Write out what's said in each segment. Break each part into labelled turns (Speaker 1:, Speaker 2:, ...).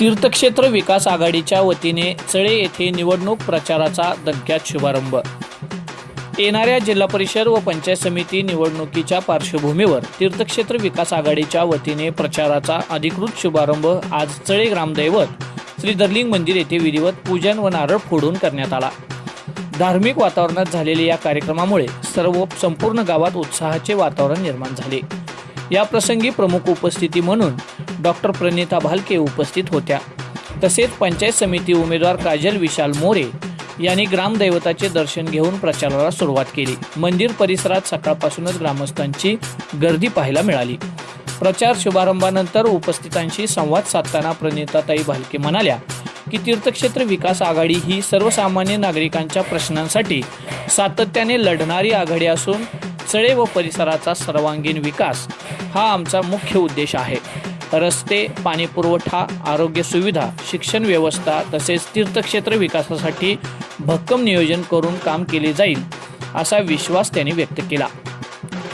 Speaker 1: तीर्थक्षेत्र विकास आघाडीच्या वतीने चळे येथे निवडणूक प्रचाराचा दणक्यात शुभारंभ. येणाऱ्या जिल्हा परिषद व पंचायत समिती निवडणुकीच्या पार्श्वभूमीवर तीर्थक्षेत्र विकास आघाडीच्या वतीने प्रचाराचा अधिकृत शुभारंभ आज चळे ग्रामदैवत श्री दर्लिंग मंदिर येथे विधिवत पूजन व नारळ फोडून करण्यात आला. धार्मिक वातावरणात झालेल्या या कार्यक्रमामुळे सर्व संपूर्ण गावात उत्साहाचे वातावरण निर्माण झाले. या प्रसंगी प्रमुख उपस्थिती म्हणून डॉक्टर प्रणिता भालके उपस्थित होत्या. तसेच पंचायत समिती उमेदवार काजल विशाल मोरे यांनी ग्रामदैवताचे दर्शन घेऊन प्रचाराला सुरुवात केली. मंदिर परिसरात सकाळपासूनच ग्रामस्थांची गर्दी पाहायला मिळाली. प्रचार शुभारंभानंतर उपस्थितांशी संवाद साधताना प्रणिताताई भालके म्हणाल्या की तीर्थक्षेत्र विकास आघाडी ही सर्वसामान्य नागरिकांच्या प्रश्नांसाठी सातत्याने लढणारी आघाडी असून चळे व परिसराचा सर्वांगीण विकास हा आमचा मुख्य उद्देश आहे. रस्ते पाणीपुरवठा आरोग्य सुविधा शिक्षण व्यवस्था तसेच तीर्थक्षेत्र विकासासाठी भक्कम नियोजन करून काम केले जाईल असा विश्वास त्यांनी व्यक्त केला.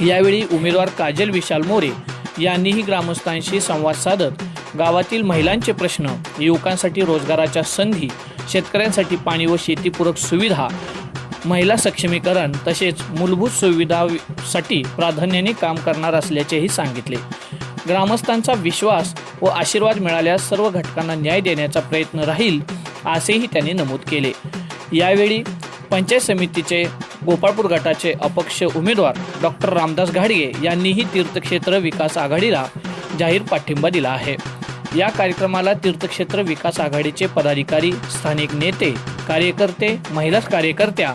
Speaker 1: यावेळी उमेदवार काजल विशाल मोरे यांनीही ग्रामस्थांशी संवाद साधत गावातील महिलांचे प्रश्न युवकांसाठी रोजगाराच्या संधी शेतकऱ्यांसाठी पाणी व शेतीपूरक सुविधा महिला सक्षमीकरण तसेच मूलभूत सुविधासाठी प्राधान्याने काम करणार असल्याचेही सांगितले. ग्रामस्थांचा विश्वास व आशीर्वाद मिळाल्यास सर्व घटकांना न्याय देण्याचा प्रयत्न राहील असेही त्यांनी नमूद केले. यावेळी पंचायत समितीचे गोपाळपूर गटाचे अपक्ष उमेदवार डॉक्टर रामदास घाडगे यांनीही तीर्थक्षेत्र विकास आघाडीला जाहीर पाठिंबा दिला आहे. या कार्यक्रमाला तीर्थक्षेत्र विकास आघाडीचे पदाधिकारी स्थानिक नेते कार्यकर्ते महिला कार्यकर्त्या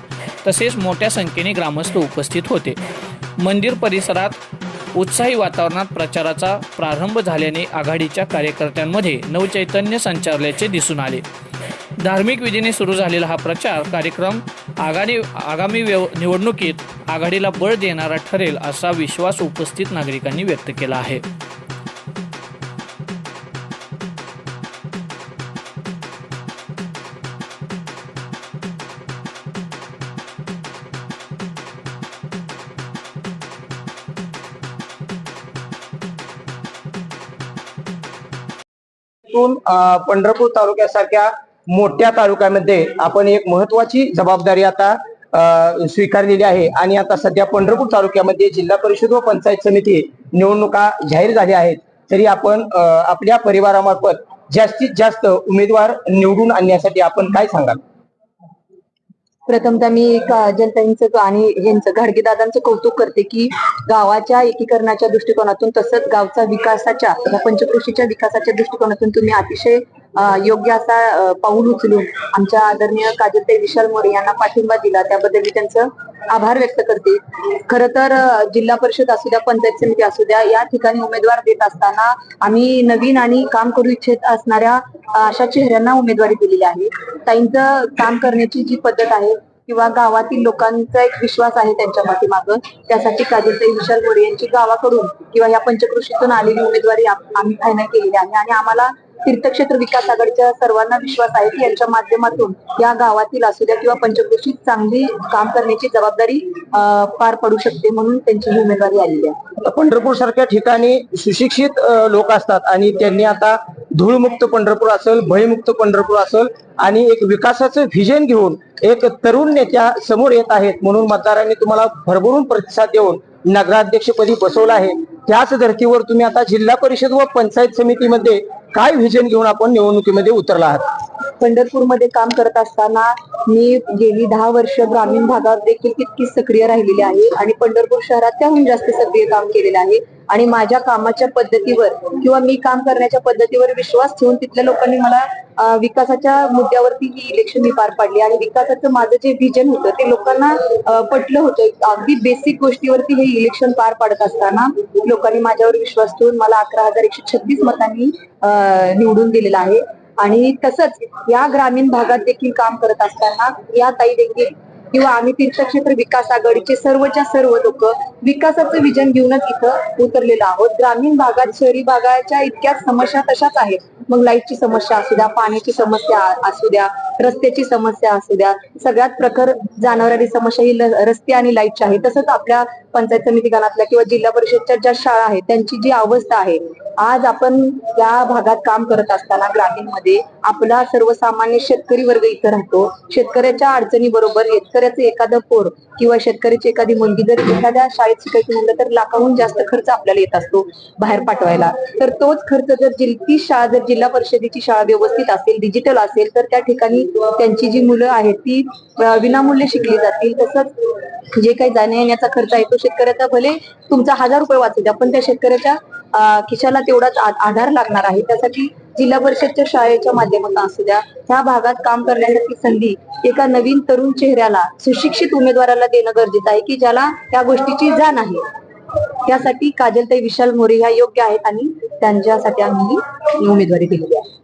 Speaker 1: तसेच मोठ्या संख्येने ग्रामस्थ उपस्थित होते. मंदिर परिसरात उत्साही वातावरणात प्रचाराचा प्रारंभ झाल्याने आघाडीच्या कार्यकर्त्यांमध्ये नवचैतन्य संचारल्याचे दिसून आले. धार्मिक विधीने सुरू झालेला हा प्रचार कार्यक्रम आगामी आगामी व्यव निवडणुकीत आघाडीला बळ देणारा ठरेल असा विश्वास उपस्थित नागरिकांनी व्यक्त केला आहे.
Speaker 2: तून पंढरपूर तालुक्यासारख्या मोठ्या तालुक्यामध्ये आपण एक महत्वाची जबाबदारी आता स्वीकारलेली आहे. आणि आता सध्या पंढरपूर तालुक्यामध्ये जिल्हा परिषद व पंचायत समिती निवडणुका जाहीर झाल्या आहेत. तरी आपण आपल्या परिवारामार्फत जास्तीत जास्त उमेदवार निवडून आणण्यासाठी आपण काय सांगाल?
Speaker 3: प्रथमतः मी जनतांचं आणि यांचं घाडगेदादांचं कौतुक करते की गावाच्या एकीकरणाच्या दृष्टिकोनातून तसंच गावचा विकासाच्या या पंचकृषीच्या विकासाच्या दृष्टिकोनातून तुम्ही अतिशय योग्य असा पाऊल उचलून आमच्या आदरणीय काजलताई विशाल मोरे यांना पाठिंबा दिला. त्याबद्दल मी त्यांचं आभार व्यक्त करते. खर तर जिल्हा परिषद असू द्या पंचायत समिती असू द्या या ठिकाणी उमेदवार देत असताना आम्ही नवीन आणि काम करू इच्छित असणाऱ्या अशा चेहऱ्यांना उमेदवारी दिलेली आहे. ताईंचं काम करण्याची जी पद्धत आहे किंवा गावातील लोकांचा एक विश्वास आहे त्यांच्या पाठीमागं त्यासाठी काजीताई विशाल गोरे यांची गावाकडून किंवा या पंचकृषीतून आलेली उमेदवारी आम्ही फायनल केलेली आहे. आणि आम्हाला तीर्थक्षेत्र विकास आघाडीच्या सर्वांना विश्वास आहे की यांच्या माध्यमातून या गावातील असू द्या किंवा पंचक्रोशीत चांगली काम करण्याची जबाबदारी पार पडू शकते म्हणून त्यांची उमेदवारी आलेली आहे.
Speaker 2: पंढरपूर सारख्या ठिकाणी सुशिक्षित लोक असतात आणि त्यांनी आता धूळमुक्त पंढरपूर असेल भयमुक्त पंढरपूर असेल आणि एक विकासाचं व्हिजन घेऊन एक तरुण नेत्या समोर येत आहेत म्हणून मतदारांनी तुम्हाला भरभरून प्रतिसाद देऊन नगराध्यक्षपदी बसवलं आहे. त्याच धर्तीवर तुम्ही आता जिल्हा परिषद व पंचायत समितीमध्ये काय व्हिजन घेऊन आपण निवडणुकीमध्ये उतरला आहात?
Speaker 3: पंढरपूरमध्ये काम करत असताना मी गेली दहा वर्ष ग्रामीण भागात देखील तितकी सक्रिय राहिलेली आहे आणि पंढरपूर शहरात त्याहून जास्त सक्रिय काम केलेलं आहे. आणि माझ्या कामाच्या पद्धतीवर किंवा मी काम करण्याच्या पद्धतीवर विश्वास ठेवून तिथल्या लोकांनी मला विकासाच्या मुद्द्यावरती ही इलेक्शन मी पार पाडली. आणि विकासाचं माझं जे व्हिजन होतं ते लोकांना पटलं होतं. अगदी बेसिक गोष्टीवरती हे इलेक्शन पार पाडत असताना लोकांनी माझ्यावर विश्वास ठेवून मला अकरा हजार एकशे छत्तीस मतांनी निवडून दिलेलं आहे. आणि तसंच या ग्रामीण भागात देखील काम करत असताना या ताई देखील किंवा आम्ही तीर्थक्षेत्र विकास आघाडीचे सर्वच्या सर्व लोक विकासाचं विजन घेऊनच इथं उतरलेलो आहोत. ग्रामीण भागात शहरी भागाच्या इतक्याच समस्या तशाच आहेत. मग लाईटची समस्या असू द्या पाण्याची समस्या असू द्या रस्त्याची समस्या असू द्या सगळ्यात प्रखर जाणवणारी समस्या ही रस्ते आणि लाईटची आहे. तसंच आपल्या पंचायत समिती गणातल्या किंवा जिल्हा परिषदच्या ज्या शाळा आहेत त्यांची जी अवस्था आहे आज आपण या भागात काम करत असताना ग्रामीणमध्ये आपला सर्वसामान्य शेतकरी वर्ग इथं राहतो. शेतकऱ्याच्या अडचणी बरोबर शेतकऱ्याचं एखादं पोर किंवा शेतकऱ्याची एखादी मुलगी जर एखाद्या शाळेत शिकायची म्हणलं तर लाखाहून जास्त खर्च आपल्याला येत असतो बाहेर पाठवायला. तर तोच खर्च जर जिल- ती शाळा जर जिल्हा परिषदेची शाळा व्यवस्थित असेल डिजिटल असेल तर त्या ठिकाणी त्यांची जी मुलं आहेत ती विनामूल्य शिकली जातील. तसंच जे काही जाण्या येण्याचा खर्च आहे तो शेतकऱ्याचा भले तुमचा हजार रुपये वाचू द्या पण त्या शेतकऱ्याच्या खिशाला तेवढाच आधार लागणार आहे. त्यासाठी जिल्हा परिषदच्या शाळेच्या माध्यमातून असू द्या ह्या भागात काम करण्यासाठी संधी एका नवीन तरुण चेहऱ्याला सुशिक्षित उमेदवाराला देणं गरजेचं आहे की ज्याला त्या गोष्टीची जाण आहे. त्यासाठी काजलताई विशाल मोरे ह्या योग्य आहेत आणि त्यांच्यासाठी आम्ही उमेदवारी दिलेली आहे.